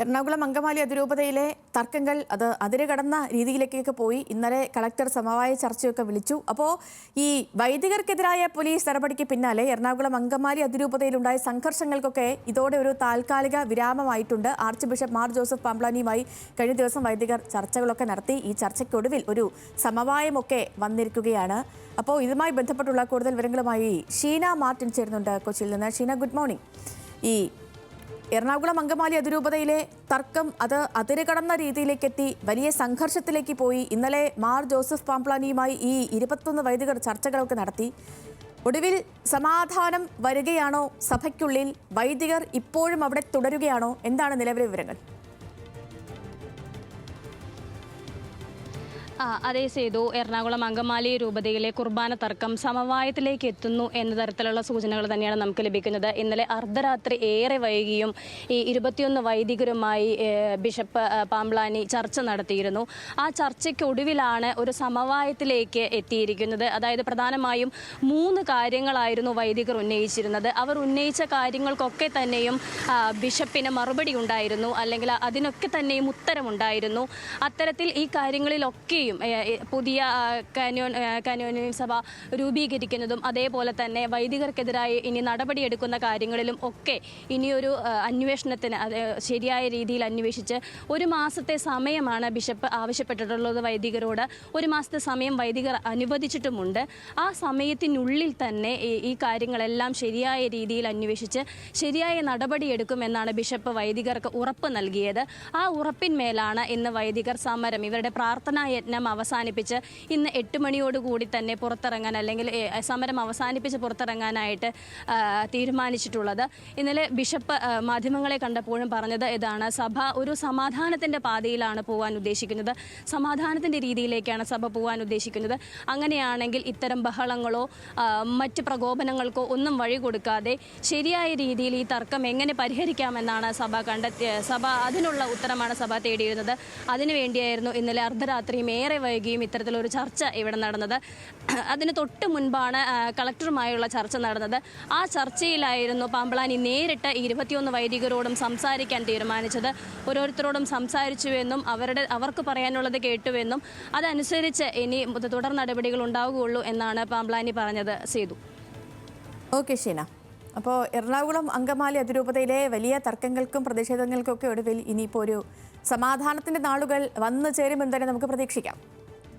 എറണാകുളം അങ്കമാലി അതിരൂപതയിലെ തർക്കങ്ങൾ അത് അതിരുകടന്ന രീതിയിലേക്കൊക്കെ പോയി. ഇന്നലെ കളക്ടർ സമവായ ചർച്ചയൊക്കെ വിളിച്ചു. അപ്പോൾ ഈ വൈദികർക്കെതിരായ പോലീസ് നടപടിക്ക് പിന്നാലെ എറണാകുളം അങ്കമാലി അതിരൂപതയിലുണ്ടായ സംഘർഷങ്ങൾക്കൊക്കെ ഇതോടെ ഒരു താൽക്കാലിക വിരാമമായിട്ടുണ്ട്. ആർച്ച് ബിഷപ്പ് മാർ ജോസഫ് പാംപ്ലാനിയുമായി കഴിഞ്ഞ ദിവസം വൈദികർ ചർച്ചകളൊക്കെ നടത്തി. ഈ ചർച്ചയ്ക്കൊടുവിൽ ഒരു സമവായമൊക്കെ വന്നിരിക്കുകയാണ്. അപ്പോൾ ഇതുമായി ബന്ധപ്പെട്ടുള്ള കൂടുതൽ വിവരങ്ങളുമായി ഷീന മാർട്ടിൻ ചേരുന്നുണ്ട് കൊച്ചിയിൽ നിന്ന്. Sheena good morning. ഈ എറണാകുളം അങ്കമാലി അതിരൂപതയിലെ തർക്കം അത് അതിരുകടന്ന രീതിയിലേക്കെത്തി വലിയ സംഘർഷത്തിലേക്ക് പോയി. ഇന്നലെ മാർ ജോസഫ് പാംപ്ലാനിയുമായി ഈ ഇരുപത്തൊന്ന് വൈദികർ ചർച്ചകളൊക്കെ നടത്തി. ഒടുവിൽ സമാധാനം വരികയാണോ സഭയ്ക്കുള്ളിൽ? വൈദികർ ഇപ്പോഴും അവിടെ തുടരുകയാണോ? എന്താണ് നിലവിലെ വിവരങ്ങൾ? അതേ സേതു എറണാകുളം അങ്കമാലി രൂപതയിലെ കുർബാന തർക്കം സമവായത്തിലേക്ക് എത്തുന്നു എന്ന തരത്തിലുള്ള സൂചനകൾ തന്നെയാണ് നമുക്ക് ലഭിക്കുന്നത്. ഇന്നലെ അർദ്ധരാത്രി ഏറെ വൈകിയും ഈ ഇരുപത്തിയൊന്ന് വൈദികരുമായി ബിഷപ്പ് പാംബ്ലാനി ചർച്ച നടത്തിയിരുന്നു. ആ ചർച്ചയ്ക്കൊടുവിലാണ് ഒരു സമവായത്തിലേക്ക് എത്തിയിരിക്കുന്നത്. അതായത് പ്രധാനമായും മൂന്ന് കാര്യങ്ങളായിരുന്നു വൈദികർ ഉന്നയിച്ചിരുന്നത്. അവർ ഉന്നയിച്ച കാര്യങ്ങൾക്കൊക്കെ തന്നെയും ബിഷപ്പിന് മറുപടി ഉണ്ടായിരുന്നു. അല്ലെങ്കിൽ അതിനൊക്കെ തന്നെയും ഉത്തരമുണ്ടായിരുന്നു. അത്തരത്തിൽ ഈ കാര്യങ്ങളിലൊക്കെയും ഏ, പുതിയ കാനോൻ കാനോനിയൻ സഭ രൂപീകരിക്കുന്നതും അതേപോലെ തന്നെ വൈദികർക്കെതിരായി ഇനി നടപടിയെടുക്കുന്ന കാര്യങ്ങളിലും ഒക്കെ ഇനിയൊരു അന്വേഷണത്തിന് അത് ശരിയായ രീതിയിൽ അന്വേഷിച്ച് ഒരു മാസത്തെ സമയമാണ് ബിഷപ്പ് ആവശ്യപ്പെട്ടിട്ടുള്ളത് വൈദികരോട്. ഒരു മാസത്തെ സമയം വൈദികർ അനുവദിച്ചിട്ടുമുണ്ട്. ആ സമയത്തിനുള്ളിൽ തന്നെ ഈ കാര്യങ്ങളെല്ലാം ശരിയായ രീതിയിൽ അന്വേഷിച്ച് ശരിയായ നടപടിയെടുക്കുമെന്നാണ് ബിഷപ്പ് വൈദികർക്ക് ഉറപ്പ് നൽകിയത്. ആ ഉറപ്പിന്മേലാണ് ഇന്ന് വൈദികർ സമരം. ഇവരുടെ പ്രാർത്ഥനാ യജ്ഞം അവസാനിപ്പിച്ച് ഇന്ന് എട്ട് മണിയോടുകൂടി തന്നെ പുറത്തിറങ്ങാൻ അല്ലെങ്കിൽ സമരം അവസാനിപ്പിച്ച് പുറത്തിറങ്ങാനായിട്ട് തീരുമാനിച്ചിട്ടുള്ളത്. ഇന്നലെ ബിഷപ്പ് മാധ്യമങ്ങളെ കണ്ടപ്പോഴും പറഞ്ഞത് ഇതാണ്. സഭ ഒരു സമാധാനത്തിന്റെ പാതയിലാണ് പോകാൻ ഉദ്ദേശിക്കുന്നത്. സമാധാനത്തിന്റെ രീതിയിലേക്കാണ് സഭ പോകാൻ ഉദ്ദേശിക്കുന്നത്. അങ്ങനെയാണെങ്കിൽ ഇത്തരം ബഹളങ്ങളോ മറ്റ് പ്രകോപനങ്ങൾക്കോ ഒന്നും വഴി കൊടുക്കാതെ ശരിയായ രീതിയിൽ ഈ തർക്കം എങ്ങനെ പരിഹരിക്കാമെന്നാണ് സഭ കണ്ടെത്തിയ സഭ അതിനുള്ള ഉത്തരമാണ് സഭ തേടിയിരുന്നത്. അതിനുവേണ്ടിയായിരുന്നു ഇന്നലെ അർദ്ധരാത്രിയും ഏറെ വൈകിയും ഇത്തരത്തിലൊരു ചർച്ച ഇവിടെ നടന്നത്. അതിന് തൊട്ട് മുൻപാണ് കളക്ടറുമായുള്ള ചർച്ച നടന്നത്. ആ ചർച്ചയിലായിരുന്നു പാമ്പളാനി നേരിട്ട് ഇരുപത്തിയൊന്ന് വൈദികരോടും സംസാരിക്കാൻ തീരുമാനിച്ചത്. ഓരോരുത്തരോടും സംസാരിച്ചുവെന്നും അവരുടെ അവർക്ക് പറയാനുള്ളത് കേട്ടുവെന്നും അതനുസരിച്ച് ഇനി തുടർ നടപടികൾ ഉണ്ടാവുകയുള്ളൂ എന്നാണ് പാമ്പളാനി പറഞ്ഞത് സേതു. ഓക്കെ ഷീന. അപ്പോൾ എറണാകുളം അങ്കമാലി അതിരൂപതയിലെ വലിയ തർക്കങ്ങൾക്കും പ്രതിഷേധങ്ങൾക്കൊക്കെ ഒടുവിൽ ഇനിയിപ്പോൾ ഒരു സമാധാനത്തിന്റെ നാളുകൾ വന്നു ചേരുമെന്ന് തന്നെ നമുക്ക് പ്രതീക്ഷിക്കാം.